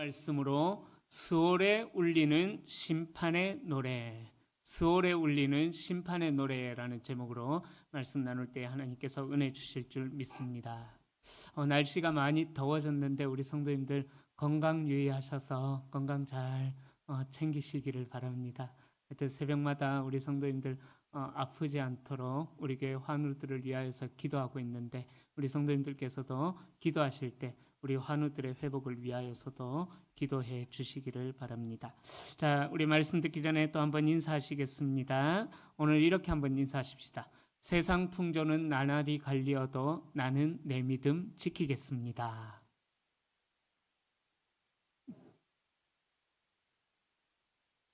말씀으로 스올에 울리는 심판의 노래, 스올에 울리는 심판의 노래라는 제목으로 말씀 나눌 때 하나님께서 은혜 주실 줄 믿습니다. 어, 날씨가 많이 더워졌는데 우리 성도님들 건강 유의하셔서 건강 잘 어, 챙기시기를 바랍니다. 하여튼 새벽마다 우리 성도님들 어, 아프지 않도록 우리 교회 환우들을 위하여서 기도하고 있는데 우리 성도님들께서도 기도하실 때 우리 환우들의 회복을 위하여서도 기도해 주시기를 바랍니다. 자, 우리 말씀 듣기 전에 또 한번 인사하시겠습니다. 오늘 이렇게 한번 인사하십시다. 세상 풍조는 나날이 갈리어도 나는 내 믿음 지키겠습니다.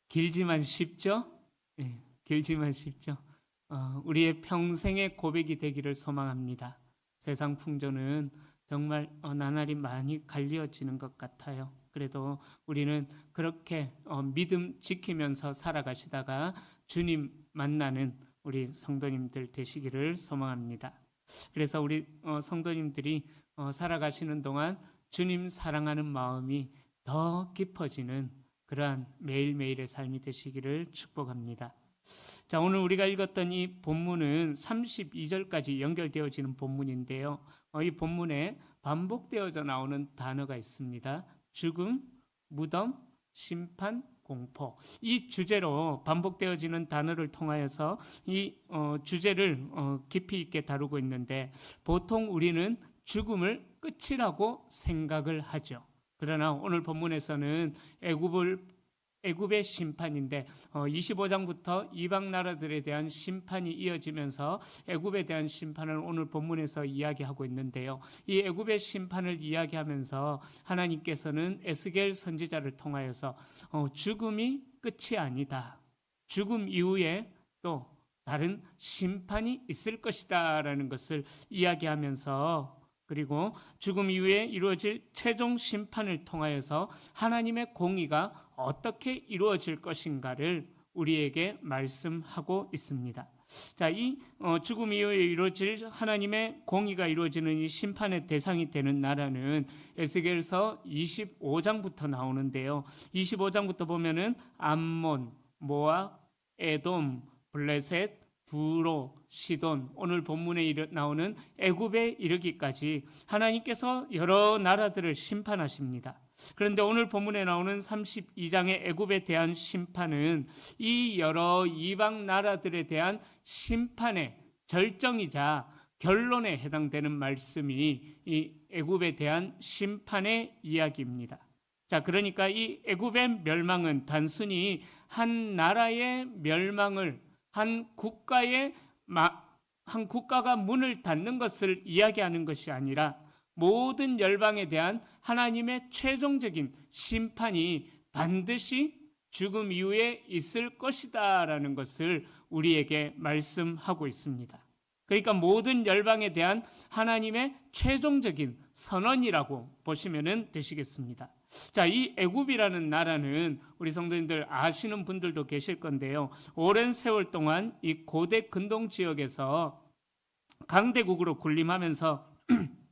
길지만 쉽죠? 네, 길지만 쉽죠? 어, 우리의 평생의 고백이 되기를 소망합니다. 세상 풍조는 정말 어, 나날이 많이 갈리어지는 것 같아요. 그래도 우리는 그렇게 어, 믿음 지키면서 살아가시다가 주님 만나는 우리 성도님들 되시기를 소망합니다. 그래서 우리 어, 성도님들이 어, 살아가시는 동안 주님 사랑하는 마음이 더 깊어지는 그러한 매일매일의 삶이 되시기를 축복합니다. 자, 오늘 우리가 읽었던 이 본문은 32절까지 연결되어지는 본문인데요. 어, 이 본문에 반복되어져 나오는 단어가 있습니다. 죽음, 무덤, 심판, 공포. 이 주제로 반복되어지는 단어를 통하여서 이 어, 주제를 어, 깊이 있게 다루고 있는데 보통 우리는 죽음을 끝이라고 생각을 하죠. 그러나 오늘 본문에서는 애굽을 애굽의 심판인데 25장부터 어, 이방 나라들에 대한 심판이 이어지면서 애굽에 대한 심판을 오늘 본문에서 이야기하고 있는데요. 이 애굽의 심판을 이야기하면서 하나님께서는 에스겔 선지자를 통하여서 어, 죽음이 끝이 아니다. 죽음 이후에 또 다른 심판이 있을 것이다라는 것을 이야기하면서 그리고 죽음 이후에 이루어질 최종 심판을 통하여서 하나님의 공의가 어떻게 이루어질 것인가를 우리에게 말씀하고 있습니다. 자, 이 어, 죽음 이후에 이루어질 하나님의 공의가 이루어지는 이 심판의 대상이 되는 나라는 에스겔서 25장부터 나오는데요. 25장부터 보면은 암몬, 모압, 에돔, 블레셋, 두로, 시돈, 오늘 본문에 나오는 애굽에 이르기까지 하나님께서 여러 나라들을 심판하십니다. 그런데 오늘 본문에 나오는 32장의 애굽에 대한 심판은 이 여러 이방 나라들에 대한 심판의 절정이자 결론에 해당되는 말씀이 이 애굽에 대한 심판의 이야기입니다. 자, 그러니까 이 애굽의 멸망은 단순히 한 나라의 멸망을 한 국가의 한 국가가 문을 닫는 것을 이야기하는 것이 아니라 모든 열방에 대한 하나님의 최종적인 심판이 반드시 죽음 이후에 있을 것이다라는 것을 우리에게 말씀하고 있습니다. 그러니까 모든 열방에 대한 하나님의 최종적인 선언이라고 보시면 되시겠습니다. 자, 이 애굽이라는 나라는 우리 성도님들 아시는 분들도 계실 건데요. 오랜 세월 동안 이 고대 근동 지역에서 강대국으로 군림하면서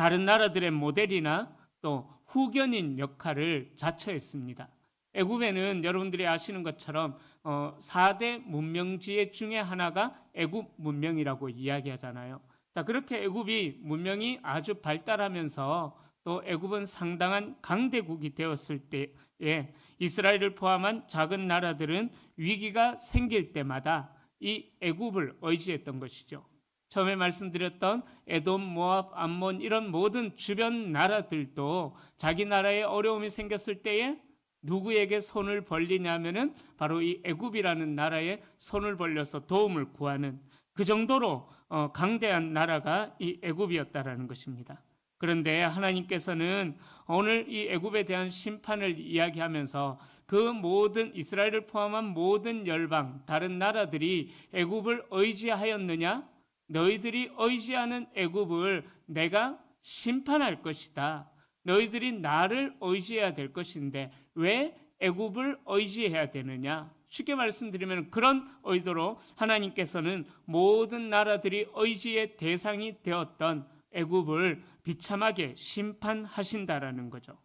다른 나라들의 모델이나 또 후견인 역할을 자처했습니다. 애굽에는 여러분들이 아시는 것처럼 어, 4대 문명지의 중에 하나가 애굽 문명이라고 이야기하잖아요. 자, 그렇게 애굽이 문명이 아주 발달하면서 또 애굽은 상당한 강대국이 되었을 때에 이스라엘을 포함한 작은 나라들은 위기가 생길 때마다 이 애굽을 의지했던 것이죠. 처음에 말씀드렸던 에돔, 모압, 암몬 이런 모든 주변 나라들도 자기 나라에 어려움이 생겼을 때에 누구에게 손을 벌리냐면은 바로 이 애굽이라는 나라에 손을 벌려서 도움을 구하는 그 정도로 어, 강대한 나라가 이 애굽이었다라는 것입니다. 그런데 하나님께서는 오늘 이 애굽에 대한 심판을 이야기하면서 그 모든 이스라엘을 포함한 모든 열방 다른 나라들이 애굽을 의지하였느냐? 너희들이 의지하는 애굽을 내가 심판할 것이다. 너희들이 나를 의지해야 될 것인데 왜 애굽을 의지해야 되느냐? 쉽게 말씀드리면 그런 의도로 하나님께서는 모든 나라들이 의지의 대상이 되었던 애굽을 비참하게 심판하신다라는 거죠.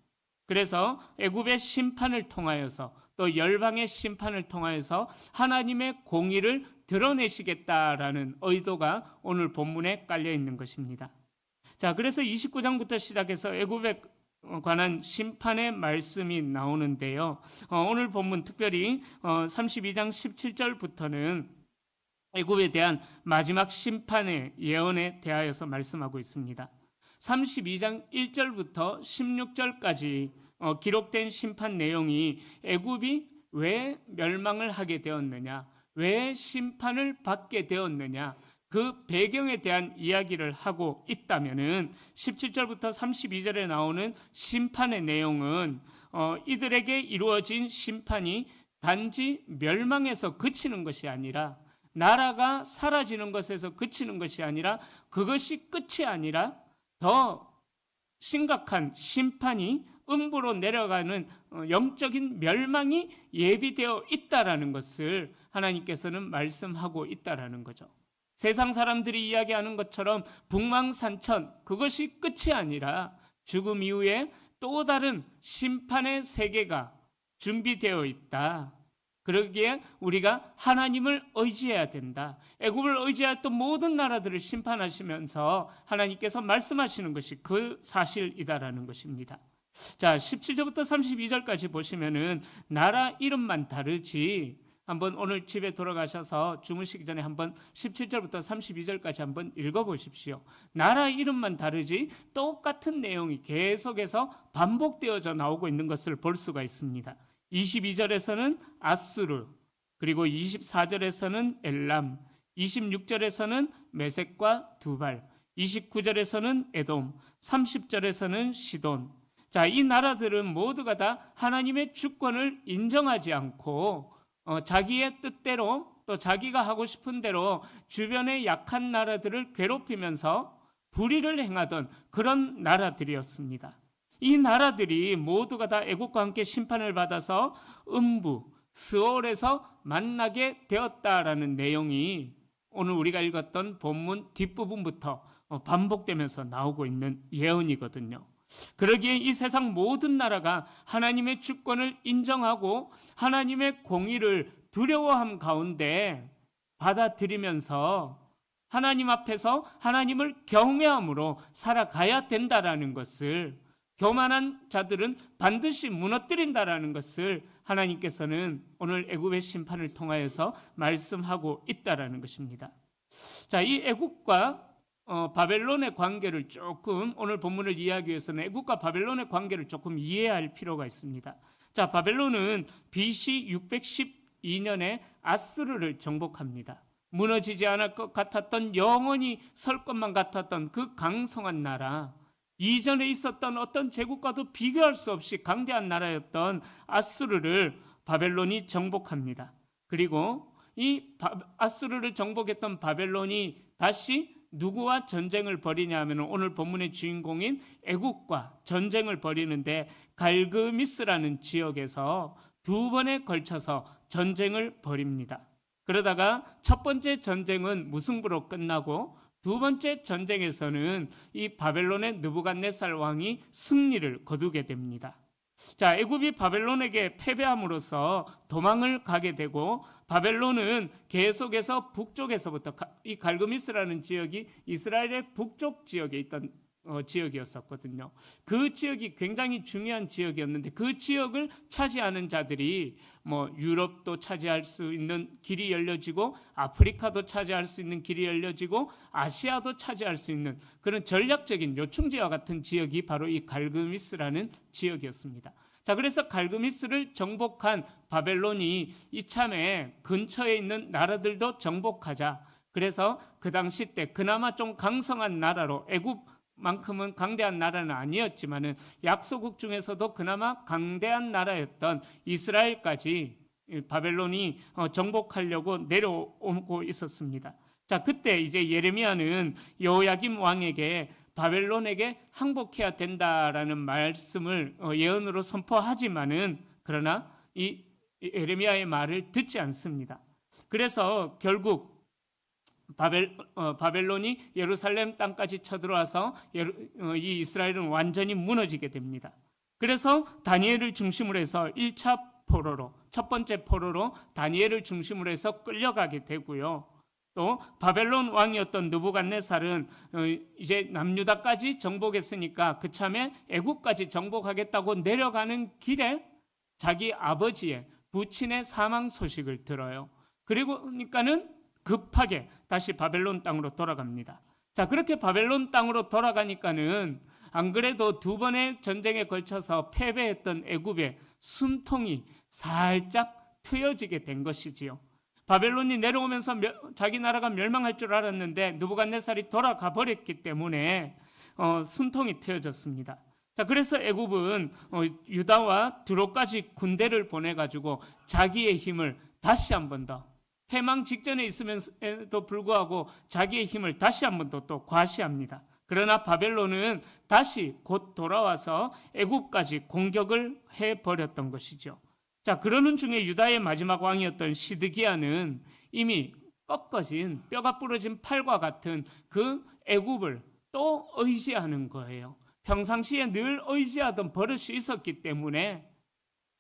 그래서 애굽의 심판을 통하여서 또 열방의 심판을 통하여서 하나님의 공의를 드러내시겠다라는 의도가 오늘 본문에 깔려 있는 것입니다. 자, 그래서 29장부터 시작해서 애굽에 관한 심판의 말씀이 나오는데요. 어, 오늘 본문 특별히 어, 32장 17절부터는 애굽에 대한 마지막 심판의 예언에 대하여서 말씀하고 있습니다. 32장 1절부터 16절까지 어, 기록된 심판 내용이 애굽이 왜 멸망을 하게 되었느냐, 왜 심판을 받게 되었느냐, 그 배경에 대한 이야기를 하고 있다면은 17절부터 32절에 나오는 심판의 내용은 어, 이들에게 이루어진 심판이 단지 멸망에서 그치는 것이 아니라 나라가 사라지는 것에서 그치는 것이 아니라 그것이 끝이 아니라 더 심각한 심판이 음부로 내려가는 어, 영적인 멸망이 예비되어 있다라는 것을 하나님께서는 말씀하고 있다라는 거죠. 세상 사람들이 이야기하는 것처럼 북망산천 그것이 끝이 아니라 죽음 이후에 또 다른 심판의 세계가 준비되어 있다. 그러기에 우리가 하나님을 의지해야 된다. 애굽을 의지했던 모든 나라들을 심판하시면서 하나님께서 말씀하시는 것이 그 사실이다라는 것입니다. 자, 17절부터 32절까지 보시면은 나라 이름만 다르지 한번 오늘 집에 돌아가셔서 주무시기 전에 한번 17절부터 32절까지 한번 읽어 보십시오. 나라 이름만 다르지 똑같은 내용이 계속해서 반복되어져 나오고 있는 것을 볼 수가 있습니다. 22절에서는 아수르, 그리고 24절에서는 엘람, 26절에서는 메색과 두발, 29절에서는 에돔, 30절에서는 시돈. 자, 이 나라들은 모두가 다 하나님의 주권을 인정하지 않고 어, 자기의 뜻대로 또 자기가 하고 싶은 대로 주변의 약한 나라들을 괴롭히면서 불의를 행하던 그런 나라들이었습니다. 이 나라들이 모두가 다 애국과 함께 심판을 받아서 음부 스올에서 만나게 되었다라는 내용이 오늘 우리가 읽었던 본문 뒷부분부터 어, 반복되면서 나오고 있는 예언이거든요. 그러기에 이 세상 모든 나라가 하나님의 주권을 인정하고 하나님의 공의를 두려워함 가운데 받아들이면서 하나님 앞에서 하나님을 경외함으로 살아가야 된다라는 것을 교만한 자들은 반드시 무너뜨린다라는 것을 하나님께서는 오늘 애굽의 심판을 통하여서 말씀하고 있다라는 것입니다. 자, 이 애굽과 어, 바벨론의 관계를 조금 오늘 본문을 이해하기 위해서는 애국과 바벨론의 관계를 조금 이해할 필요가 있습니다. 자, 바벨론은 BC 612년에 아수르를 정복합니다. 무너지지 않을 것 같았던 영원히 설 것만 같았던 그 강성한 나라, 이전에 있었던 어떤 제국과도 비교할 수 없이 강대한 나라였던 아수르를 바벨론이 정복합니다. 그리고 이 아수르를 정복했던 바벨론이 다시 누구와 전쟁을 벌이냐 하면 오늘 본문의 주인공인 애국과 전쟁을 벌이는데 갈그미스라는 지역에서 두 번에 걸쳐서 전쟁을 벌입니다. 그러다가 첫 번째 전쟁은 무승부로 끝나고 두 번째 전쟁에서는 이 바벨론의 느부갓네살 왕이 승리를 거두게 됩니다. 자, 애굽이 바벨론에게 패배함으로써 도망을 가게 되고 바벨론은 계속해서 북쪽에서부터 이 갈그미스라는 지역이 이스라엘의 북쪽 지역에 있던 어, 지역이었었거든요. 그 지역이 굉장히 중요한 지역이었는데 그 지역을 차지하는 자들이 뭐 유럽도 차지할 수 있는 길이 열려지고 아프리카도 차지할 수 있는 길이 열려지고 아시아도 차지할 수 있는 그런 전략적인 요충지와 같은 지역이 바로 이 갈그미스라는 지역이었습니다. 자, 그래서 갈그미스를 정복한 바벨론이 이참에 근처에 있는 나라들도 정복하자. 그래서 그 당시 때 그나마 좀 강성한 나라로 애굽 만큼은 강대한 나라는 아니었지만은 약소국 중에서도 그나마 강대한 나라였던 이스라엘까지 바벨론이 어, 정복하려고 내려오고 있었습니다. 자, 그때 이제 예레미야는 여호야김 왕에게 바벨론에게 항복해야 된다라는 말씀을 어, 예언으로 선포하지만은 그러나 이 예레미야의 말을 듣지 않습니다. 그래서 결국 바벨, 어, 바벨론이 예루살렘 땅까지 쳐들어와서 예루, 어, 이 이스라엘은 완전히 무너지게 됩니다. 그래서 다니엘을 중심으로 해서 1차 포로로 첫 번째 포로로 다니엘을 중심으로 해서 끌려가게 되고요. 또 바벨론 왕이었던 느부갓네살은 어, 이제 남유다까지 정복했으니까 그참에 애국까지 정복하겠다고 내려가는 길에 자기 아버지의 부친의 사망 소식을 들어요. 그리고 그러니까는 급하게 다시 바벨론 땅으로 돌아갑니다. 자, 그렇게 바벨론 땅으로 돌아가니까는 안 그래도 두 번의 전쟁에 걸쳐서 패배했던 애굽의 숨통이 살짝 트여지게 된 것이지요. 바벨론이 내려오면서 자기 나라가 멸망할 줄 알았는데 누부갓네살이 돌아가 버렸기 때문에 어, 숨통이 트여졌습니다. 자, 그래서 애굽은 어, 유다와 두로까지 군대를 보내 가지고 자기의 힘을 다시 한 번 더 해망 직전에 있으면서도 불구하고 자기의 힘을 다시 한 번 더 또 과시합니다. 그러나 바벨론은 다시 곧 돌아와서 애굽까지 공격을 해 버렸던 것이죠. 자, 그러는 중에 유다의 마지막 왕이었던 시드기야는 이미 꺾어진 뼈가 부러진 팔과 같은 그 애굽을 또 의지하는 거예요. 평상시에 늘 의지하던 버릇이 있었기 때문에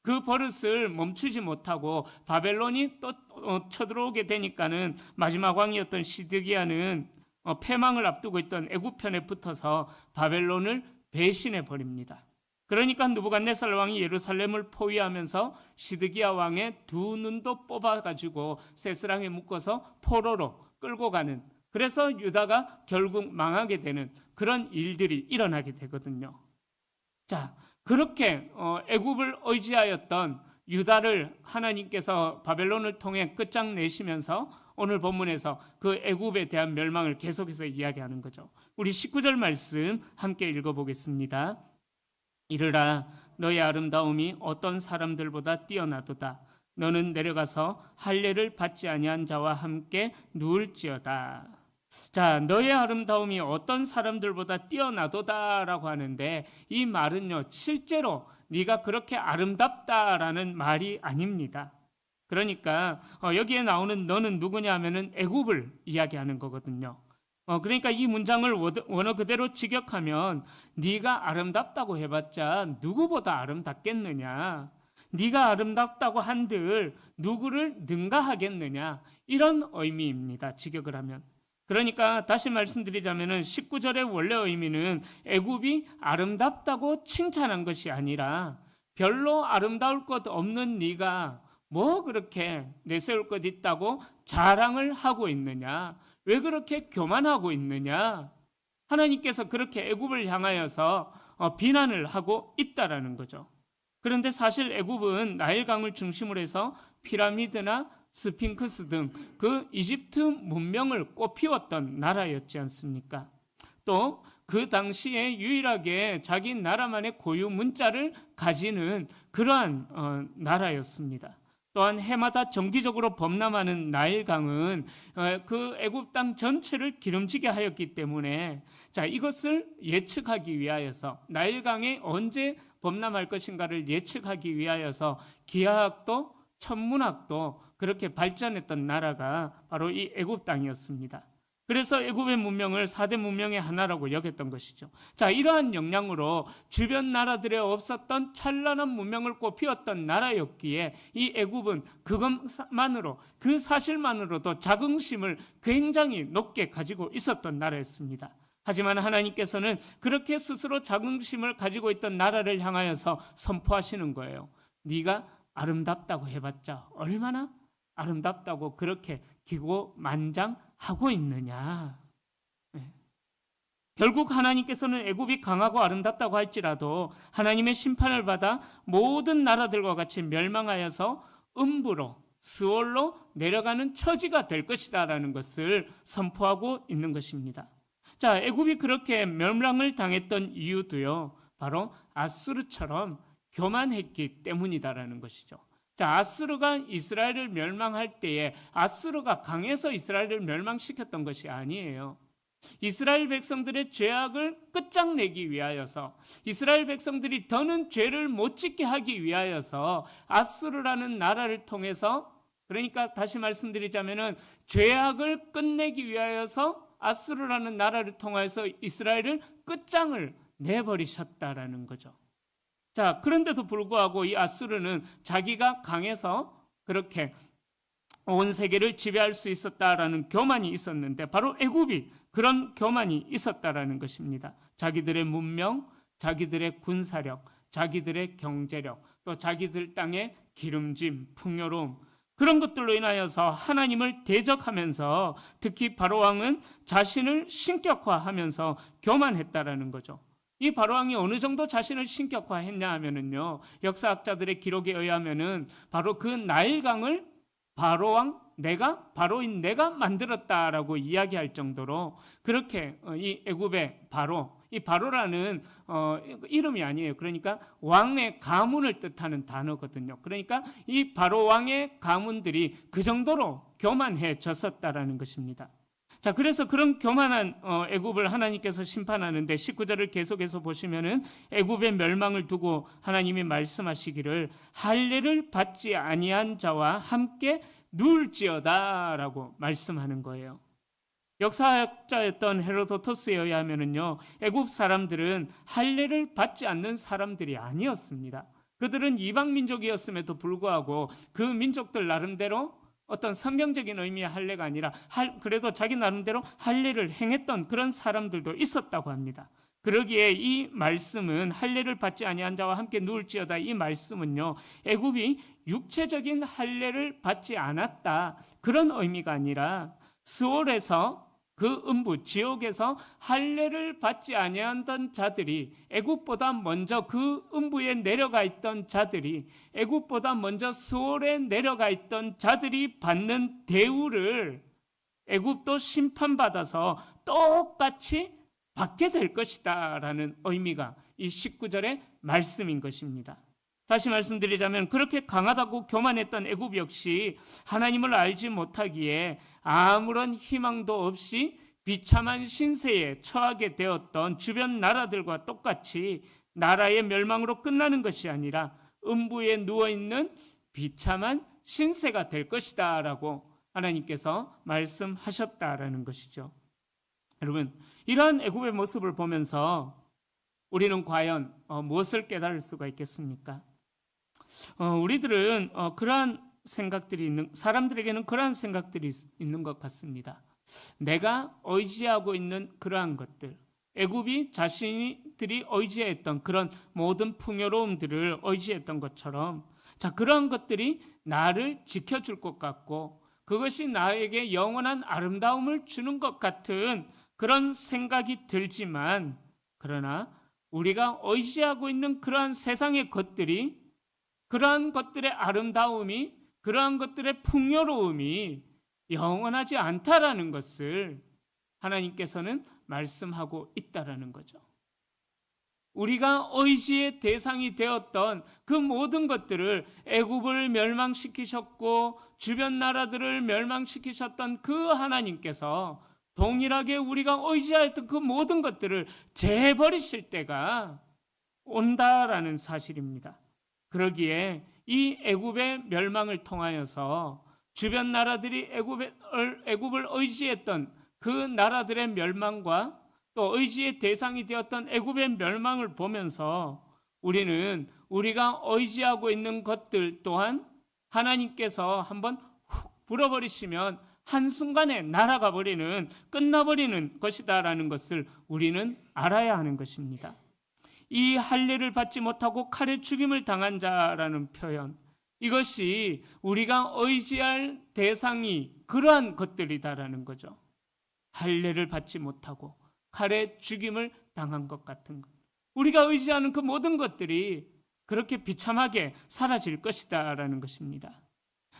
그 버릇을 멈추지 못하고 바벨론이 또 어, 쳐들어오게 되니까는 마지막 왕이었던 시드기야는 어, 패망을 앞두고 있던 애굽 편에 붙어서 바벨론을 배신해 버립니다. 그러니까 누부갓네살 왕이 예루살렘을 포위하면서 시드기야 왕의 두 눈도 뽑아 가지고 세스랑에 묶어서 포로로 끌고 가는 그래서 유다가 결국 망하게 되는 그런 일들이 일어나게 되거든요. 자, 그렇게 어, 애굽을 의지하였던 유다를 하나님께서 바벨론을 통해 끝장내시면서 오늘 본문에서 그 애굽에 대한 멸망을 계속해서 이야기하는 거죠. 우리 19절 말씀 함께 읽어보겠습니다. 이르라 너의 아름다움이 어떤 사람들보다 뛰어나도다. 너는 내려가서 할례를 받지 아니한 자와 함께 누울지어다. 자, 너의 아름다움이 어떤 사람들보다 뛰어나도다라고 하는데 이 말은요 실제로 네가 그렇게 아름답다라는 말이 아닙니다. 그러니까 어, 여기에 나오는 너는 누구냐 하면은 애굽을 이야기하는 거거든요. 어, 그러니까 이 문장을 원어 그대로 직역하면 네가 아름답다고 해봤자 누구보다 아름답겠느냐? 네가 아름답다고 한들 누구를 능가하겠느냐? 이런 의미입니다. 직역을 하면. 그러니까 다시 말씀드리자면은 19절의 원래 의미는 애굽이 아름답다고 칭찬한 것이 아니라 별로 아름다울 것 없는 네가 뭐 그렇게 내세울 것 있다고 자랑을 하고 있느냐? 왜 그렇게 교만하고 있느냐? 하나님께서 그렇게 애굽을 향하여서 어, 비난을 하고 있다라는 거죠. 그런데 사실 애굽은 나일강을 중심으로 해서 피라미드나 스핑크스 등 그 이집트 문명을 꽃피웠던 나라였지 않습니까? 또 그 당시에 유일하게 자기 나라만의 고유 문자를 가지는 그러한 어, 나라였습니다. 또한 해마다 정기적으로 범람하는 나일강은 어, 그 애굽 땅 전체를 기름지게 하였기 때문에 자 이것을 예측하기 위하여서 나일강에 언제 범람할 것인가를 예측하기 위하여서 기하학도 천문학도 그렇게 발전했던 나라가 바로 이 애굽 땅이었습니다. 그래서 애굽의 문명을 4대 문명의 하나라고 여겼던 것이죠. 자, 이러한 역량으로 주변 나라들에 없었던 찬란한 문명을 꽃피웠던 나라였기에 이 애굽은 그것만으로 그 사실만으로도 자긍심을 굉장히 높게 가지고 있었던 나라였습니다. 하지만 하나님께서는 그렇게 스스로 자긍심을 가지고 있던 나라를 향하여서 선포하시는 거예요. 네가 아름답다고 해봤자 얼마나 아름답다고 그렇게 기고만장하고 있느냐. 네. 결국 하나님께서는 애굽이 강하고 아름답다고 할지라도 하나님의 심판을 받아 모든 나라들과 같이 멸망하여서 음부로 스월로 내려가는 처지가 될 것이다라는 것을 선포하고 있는 것입니다. 자, 애굽이 그렇게 멸망을 당했던 이유도요. 바로 아수르처럼 교만했기 때문이다라는 것이죠. 자, 아수르가 이스라엘을 멸망할 때에 아수르가 강해서 이스라엘을 멸망시켰던 것이 아니에요. 이스라엘 백성들의 죄악을 끝장내기 위하여서 이스라엘 백성들이 더는 죄를 못 짓게 하기 위하여서 아수르라는 나라를 통해서 그러니까 다시 말씀드리자면은 죄악을 끝내기 위하여서 아수르라는 나라를 통해서 이스라엘을 끝장을 내버리셨다라는 거죠. 자, 그런데도 불구하고 이 아수르는 자기가 강해서 그렇게 온 세계를 지배할 수 있었다라는 교만이 있었는데 바로 애굽이 그런 교만이 있었다라는 것입니다. 자기들의 문명, 자기들의 군사력, 자기들의 경제력, 또 자기들 땅의 기름짐, 풍요로움 그런 것들로 인하여서 하나님을 대적하면서 특히 바로 왕은 자신을 신격화하면서 교만했다라는 거죠. 이 바로 왕이 어느 정도 자신을 신격화했냐 하면은요. 역사학자들의 기록에 의하면은 바로 그 나일강을 바로 왕 내가 바로인 내가 만들었다라고 이야기할 정도로 그렇게 어, 이 애굽의 바로 이 바로라는 어, 이름이 아니에요. 그러니까 왕의 가문을 뜻하는 단어거든요. 그러니까 이 바로 왕의 가문들이 그 정도로 교만해졌었다라는 것입니다. 자, 그래서 그런 교만한 어, 애굽을 하나님께서 심판하는데 19절을 계속해서 보시면은 애굽의 멸망을 두고 하나님이 말씀하시기를 할례를 받지 아니한 자와 함께 누울지어다라고 말씀하는 거예요. 역사학자였던 헤로도토스에 의하면은요, 애굽 사람들은 할례를 받지 않는 사람들이 아니었습니다. 그들은 이방 민족이었음에도 불구하고 그 민족들 나름대로 어떤 성경적인 의미의 할례가 아니라 할, 그래도 자기 나름대로 할례를 행했던 그런 사람들도 있었다고 합니다. 그러기에 이 말씀은 할례를 받지 아니한 자와 함께 누울지어다 이 말씀은요 애굽이 육체적인 할례를 받지 않았다 그런 의미가 아니라 스올에서 그 음부 지옥에서 할례를 받지 아니하던 자들이 애굽보다 먼저 그 음부에 내려가 있던 자들이 애굽보다 먼저 스올에 내려가 있던 자들이 받는 대우를 애굽도 심판받아서 똑같이 받게 될 것이다라는 의미가 이 19절의 말씀인 것입니다. 다시 말씀드리자면 그렇게 강하다고 교만했던 애굽 역시 하나님을 알지 못하기에 아무런 희망도 없이 비참한 신세에 처하게 되었던 주변 나라들과 똑같이 나라의 멸망으로 끝나는 것이 아니라 음부에 누워 있는 비참한 신세가 될 것이다라고 하나님께서 말씀하셨다라는 것이죠. 여러분, 이러한 애굽의 모습을 보면서 우리는 과연 어, 무엇을 깨달을 수가 있겠습니까? 어, 우리들은 어, 그러한 생각들이 있는 사람들에게는 그러한 생각들이 있는 것 같습니다. 내가 의지하고 있는 그러한 것들, 애굽이 자신들이 의지했던 그런 모든 풍요로움들을 의지했던 것처럼 자 그러한 것들이 나를 지켜줄 것 같고 그것이 나에게 영원한 아름다움을 주는 것 같은 그런 생각이 들지만 그러나 우리가 의지하고 있는 그러한 세상의 것들이 그러한 것들의 아름다움이 그러한 것들의 풍요로움이 영원하지 않다라는 것을 하나님께서는 말씀하고 있다라는 거죠. 우리가 의지의 대상이 되었던 그 모든 것들을 애굽을 멸망시키셨고 주변 나라들을 멸망시키셨던 그 하나님께서 동일하게 우리가 의지하였던 그 모든 것들을 재버리실 때가 온다라는 사실입니다. 그러기에 이 애굽의 멸망을 통하여서 주변 나라들이 애굽을, 의지했던 그 나라들의 멸망과 또 의지의 대상이 되었던 애굽의 멸망을 보면서 우리는 우리가 의지하고 있는 것들 또한 하나님께서 한번 훅 불어버리시면 한순간에 날아가 버리는 끝나버리는 것이다라는 것을 우리는 알아야 하는 것입니다. 이 할례를 받지 못하고 칼에 죽임을 당한 자라는 표현 이것이 우리가 의지할 대상이 그러한 것들이다라는 거죠. 할례를 받지 못하고 칼에 죽임을 당한 것 같은 것. 우리가 의지하는 그 모든 것들이 그렇게 비참하게 사라질 것이다라는 것입니다.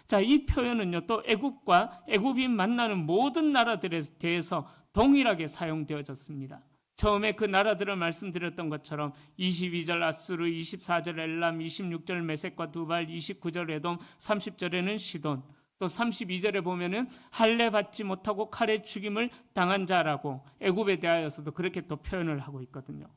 자, 이 표현은요, 또 애굽과 애굽이 만나는 모든 나라들에 대해서 동일하게 사용되어졌습니다. 처음에 그 나라들을 말씀드렸던 것처럼 22절 아수르, 24절 엘람, 26절 메색과 두발, 29절 에돔, 30절에는 시돈, 또 32절에 보면은 할례 받지 못하고 칼에 죽임을 당한 자라고 애굽에 대하여서도 그렇게 또 표현을 하고 있거든요.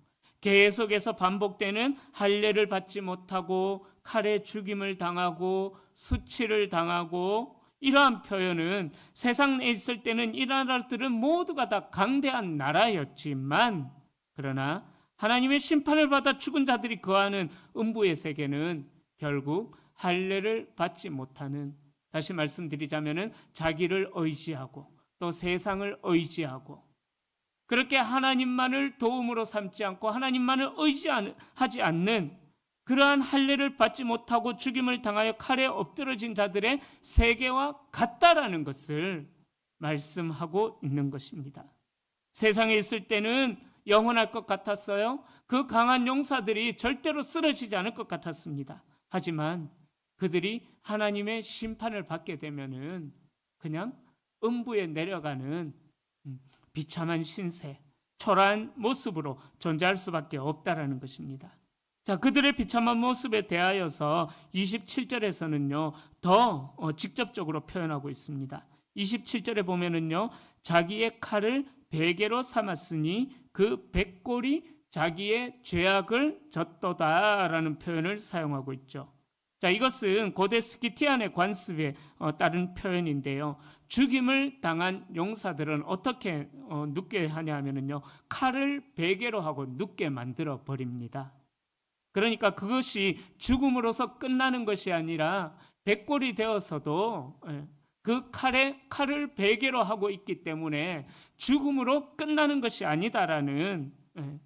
계속해서 반복되는 할례를 받지 못하고 칼에 죽임을 당하고 수치를 당하고 이러한 표현은 세상에 있을 때는 이 나라들은 모두가 다 강대한 나라였지만 그러나 하나님의 심판을 받아 죽은 자들이 거하는 음부의 세계는 결국 할례를 받지 못하는 다시 말씀드리자면은 자기를 의지하고 또 세상을 의지하고 그렇게 하나님만을 도움으로 삼지 않고 하나님만을 의지하지 않는 그러한 할례를 받지 못하고 죽임을 당하여 칼에 엎드러진 자들의 세계와 같다라는 것을 말씀하고 있는 것입니다. 세상에 있을 때는 영원할 것 같았어요. 그 강한 용사들이 절대로 쓰러지지 않을 것 같았습니다. 하지만 그들이 하나님의 심판을 받게 되면은 그냥 음부에 내려가는 음, 비참한 신세, 초라한 모습으로 존재할 수밖에 없다라는 것입니다. 자, 그들의 비참한 모습에 대하여서 27절에서는요, 더 어, 직접적으로 표현하고 있습니다. 27절에 보면은요, 자기의 칼을 베개로 삼았으니 그 백골이 자기의 죄악을 졌도다라는 표현을 사용하고 있죠. 자, 이것은 고대 스키티안의 관습에 어, 따른 표현인데요. 죽임을 당한 용사들은 어떻게 어, 눕게 하냐 하면은요, 칼을 베개로 하고 눕게 만들어 버립니다. 그러니까 그것이 죽음으로서 끝나는 것이 아니라 백골이 되어서도 예, 그 칼에 칼을 베개로 하고 있기 때문에 죽음으로 끝나는 것이 아니다라는 예,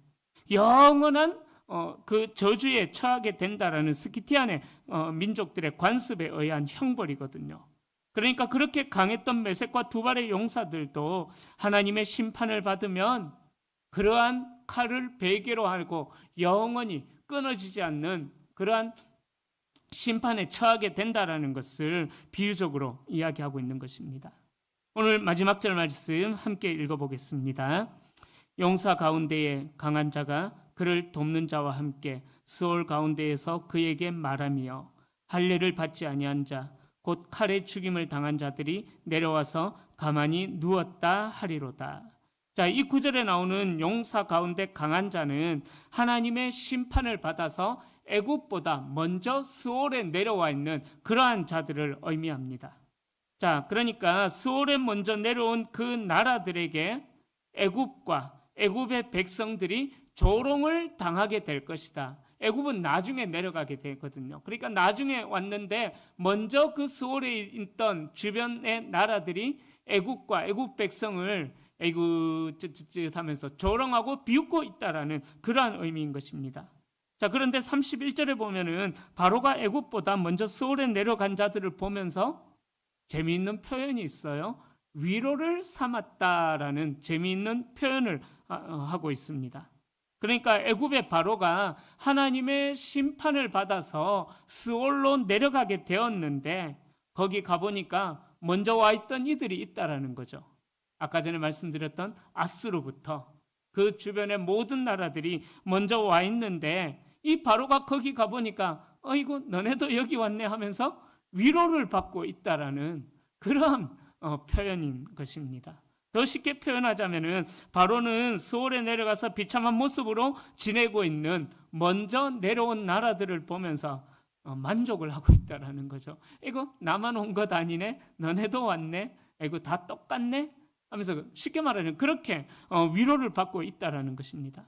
영원한 어, 그 저주에 처하게 된다라는 스키티안의 어, 민족들의 관습에 의한 형벌이거든요. 그러니까 그렇게 강했던 메색과 두발의 용사들도 하나님의 심판을 받으면 그러한 칼을 베개로 하고 영원히 끊어지지 않는 그러한 심판에 처하게 된다라는 것을 비유적으로 이야기하고 있는 것입니다. 오늘 마지막 절 말씀 함께 읽어보겠습니다. 용사 가운데에 강한 자가 그를 돕는 자와 함께 스올 가운데에서 그에게 말하며 할례를 받지 아니한 자 곧 칼에 죽임을 당한 자들이 내려와서 가만히 누웠다 하리로다. 자, 이 구절에 나오는 용사 가운데 강한 자는 하나님의 심판을 받아서 애굽보다 먼저 스올에 내려와 있는 그러한 자들을 의미합니다. 자, 그러니까 스올에 먼저 내려온 그 나라들에게 애굽과 애굽의 백성들이 조롱을 당하게 될 것이다. 애굽은 나중에 내려가게 되거든요. 그러니까 나중에 왔는데 먼저 그 스올에 있던 주변의 나라들이 애굽과 애굽 백성을 애굽 하면서 조롱하고 비웃고 있다라는 그러한 의미인 것입니다. 자, 그런데 31절에 보면은 바로가 애굽보다 먼저 스올에 내려간 자들을 보면서 재미있는 표현이 있어요. 위로를 삼았다라는 재미있는 표현을 어, 하고 있습니다. 그러니까 애굽의 바로가 하나님의 심판을 받아서 스올로 내려가게 되었는데 거기 가보니까 먼저 와 있던 이들이 있다라는 거죠. 아까 전에 말씀드렸던 아스로부터 그 주변의 모든 나라들이 먼저 와 있는데 이 바로가 거기 가보니까 어이구 너네도 여기 왔네 하면서 위로를 받고 있다라는 그런 어, 표현인 것입니다. 더 쉽게 표현하자면은 바로는 서울에 내려가서 비참한 모습으로 지내고 있는 먼저 내려온 나라들을 보면서 어, 만족을 하고 있다라는 거죠. 이거 나만 온 것 아니네? 너네도 왔네? 이거 다 똑같네? 하면서 쉽게 말하면 그렇게 어, 위로를 받고 있다라는 것입니다.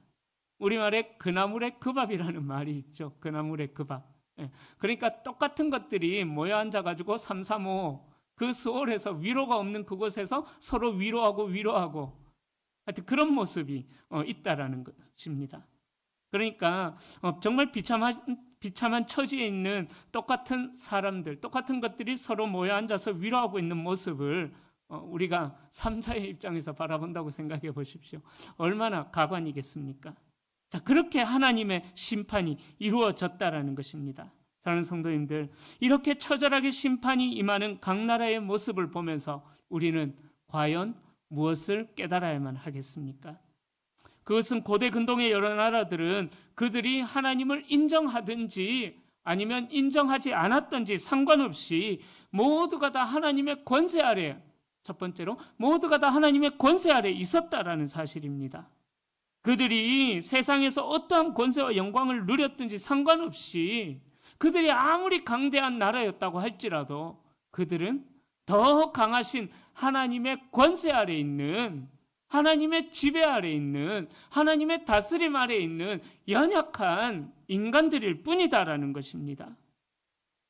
우리말에 그나물의 그밥이라는 말이 있죠. 그나물의 그밥. 예. 그러니까 똑같은 것들이 모여 앉아가지고 삼삼오오 그 수월에서 위로가 없는 그곳에서 서로 위로하고 위로하고 하여튼 그런 모습이 어, 있다라는 것입니다. 그러니까 어, 정말 비참한 비참한 처지에 있는 똑같은 사람들, 똑같은 것들이 서로 모여 앉아서 위로하고 있는 모습을 어, 우리가 삼자의 입장에서 바라본다고 생각해 보십시오. 얼마나 가관이겠습니까? 자, 그렇게 하나님의 심판이 이루어졌다라는 것입니다. 사랑하는 성도님들, 이렇게 처절하게 심판이 임하는 각 나라의 모습을 보면서 우리는 과연 무엇을 깨달아야만 하겠습니까? 그것은 고대 근동의 여러 나라들은 그들이 하나님을 인정하든지 아니면 인정하지 않았든지 상관없이 모두가 다 하나님의 권세 아래 첫 번째로 모두가 다 하나님의 권세 아래 있었다라는 사실입니다. 그들이 세상에서 어떠한 권세와 영광을 누렸든지 상관없이 그들이 아무리 강대한 나라였다고 할지라도 그들은 더 강하신 하나님의 권세 아래 있는 하나님의 지배 아래 있는 하나님의 다스림 아래 있는 연약한 인간들일 뿐이다라는 것입니다.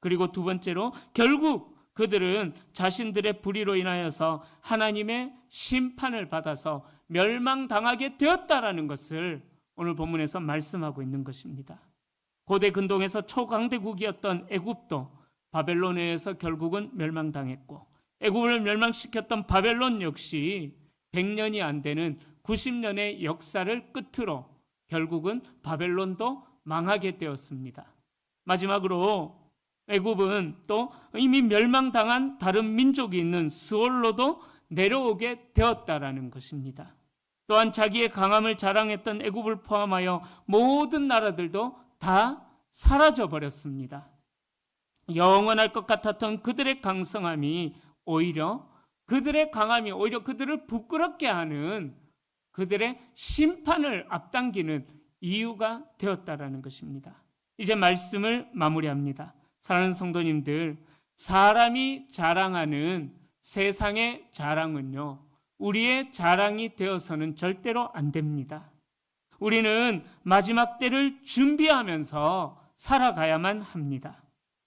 그리고 두 번째로 결국 그들은 자신들의 불의로 인하여서 하나님의 심판을 받아서 멸망당하게 되었다라는 것을 오늘 본문에서 말씀하고 있는 것입니다. 고대 근동에서 초강대국이었던 애굽도 바벨론에 의해서 결국은 멸망당했고 애굽을 멸망시켰던 바벨론 역시 100년이 안 되는 90년의 역사를 끝으로 결국은 바벨론도 망하게 되었습니다. 마지막으로 애굽은 또 이미 멸망당한 다른 민족이 있는 스올로도 내려오게 되었다라는 것입니다. 또한 자기의 강함을 자랑했던 애굽을 포함하여 모든 나라들도 다 사라져 버렸습니다. 영원할 것 같았던 그들의 강성함이 오히려 그들의 강함이 오히려 그들을 부끄럽게 하는 그들의 심판을 앞당기는 이유가 되었다라는 것입니다. 이제 말씀을 마무리합니다. 사랑하는 성도님들, 사람이 자랑하는 세상의 자랑은요, 우리의 자랑이 되어서는 절대로 안 됩니다. 우리는 마지막 때를 준비하면서 살아가야만 합니다.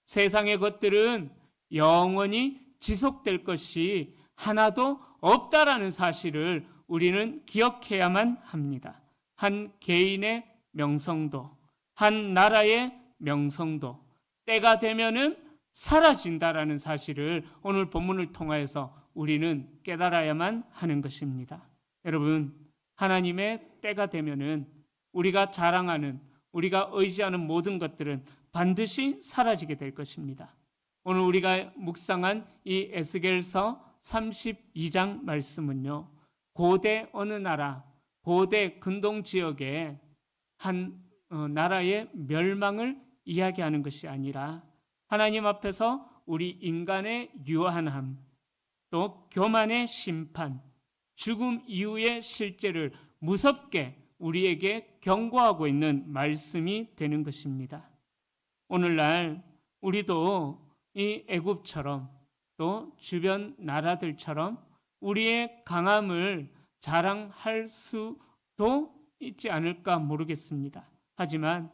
세상의 것들은 영원히 지속될 것이 하나도 없다라는 사실을 우리는 기억해야만 합니다. 한 개인의 명성도, 한 나라의 명성도, 때가 되면은 사라진다라는 사실을 오늘 본문을 통하여서 우리는 깨달아야만 하는 것입니다. 여러분, 하나님의 때가 되면은 우리가 자랑하는, 우리가 의지하는 모든 것들은 반드시 사라지게 될 것입니다. 오늘 우리가 묵상한 이 에스겔서 32장 말씀은요. 고대 어느 나라, 고대 근동 지역의 한 어, 나라의 멸망을 이야기하는 것이 아니라 하나님 앞에서 우리 인간의 유한함, 또 교만의 심판, 죽음 이후의 실제를 무섭게 우리에게 경고하고 있는 말씀이 되는 것입니다. 오늘날 우리도 이 애굽처럼 또 주변 나라들처럼 우리의 강함을 자랑할 수도 있지 않을까 모르겠습니다. 하지만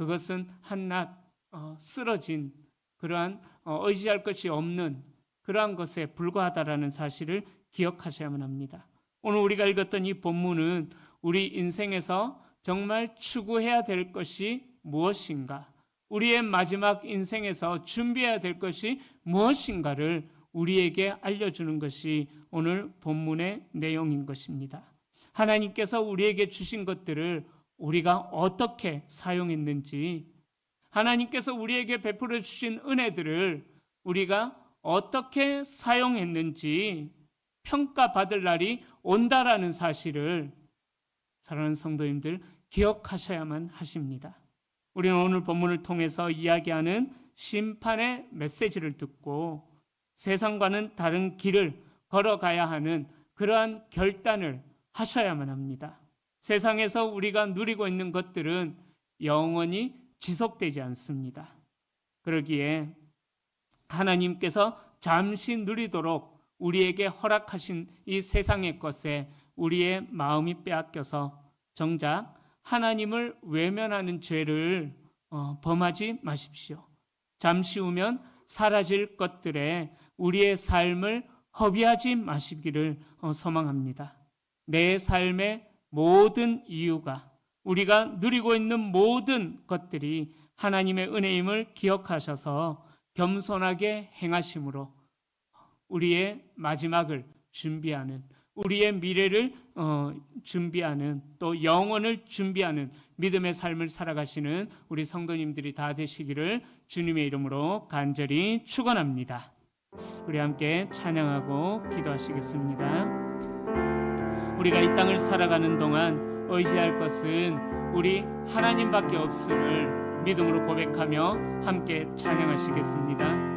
그것은 한낱 어, 쓰러진 그러한 어, 의지할 것이 없는 그러한 것에 불과하다라는 사실을 기억하셔야만 합니다. 오늘 우리가 읽었던 이 본문은 우리 인생에서 정말 추구해야 될 것이 무엇인가? 우리의 마지막 인생에서 준비해야 될 것이 무엇인가를 우리에게 알려주는 것이 오늘 본문의 내용인 것입니다. 하나님께서 우리에게 주신 것들을 우리가 어떻게 사용했는지, 하나님께서 우리에게 베풀어 주신 은혜들을 우리가 어떻게 사용했는지 평가받을 날이 온다라는 사실을 사랑하는 성도님들 기억하셔야만 하십니다. 우리는 오늘 본문을 통해서 이야기하는 심판의 메시지를 듣고 세상과는 다른 길을 걸어가야 하는 그러한 결단을 하셔야만 합니다. 세상에서 우리가 누리고 있는 것들은 영원히 지속되지 않습니다. 그러기에 하나님께서 잠시 누리도록 우리에게 허락하신 이 세상의 것에 우리의 마음이 빼앗겨서 정작 하나님을 외면하는 죄를 어, 범하지 마십시오. 잠시 후면 사라질 것들에 우리의 삶을 허비하지 마시기를 어, 소망합니다. 내 삶의 모든 이유가 우리가 누리고 있는 모든 것들이 하나님의 은혜임을 기억하셔서 겸손하게 행하심으로 우리의 마지막을 준비하는 우리의 미래를 어, 준비하는 또 영원을 준비하는 믿음의 삶을 살아가시는 우리 성도님들이 다 되시기를 주님의 이름으로 간절히 축원합니다. 우리 함께 찬양하고 기도하시겠습니다. 우리가 이 땅을 살아가는 동안 의지할 것은 우리 하나님밖에 없음을 믿음으로 고백하며 함께 찬양하시겠습니다.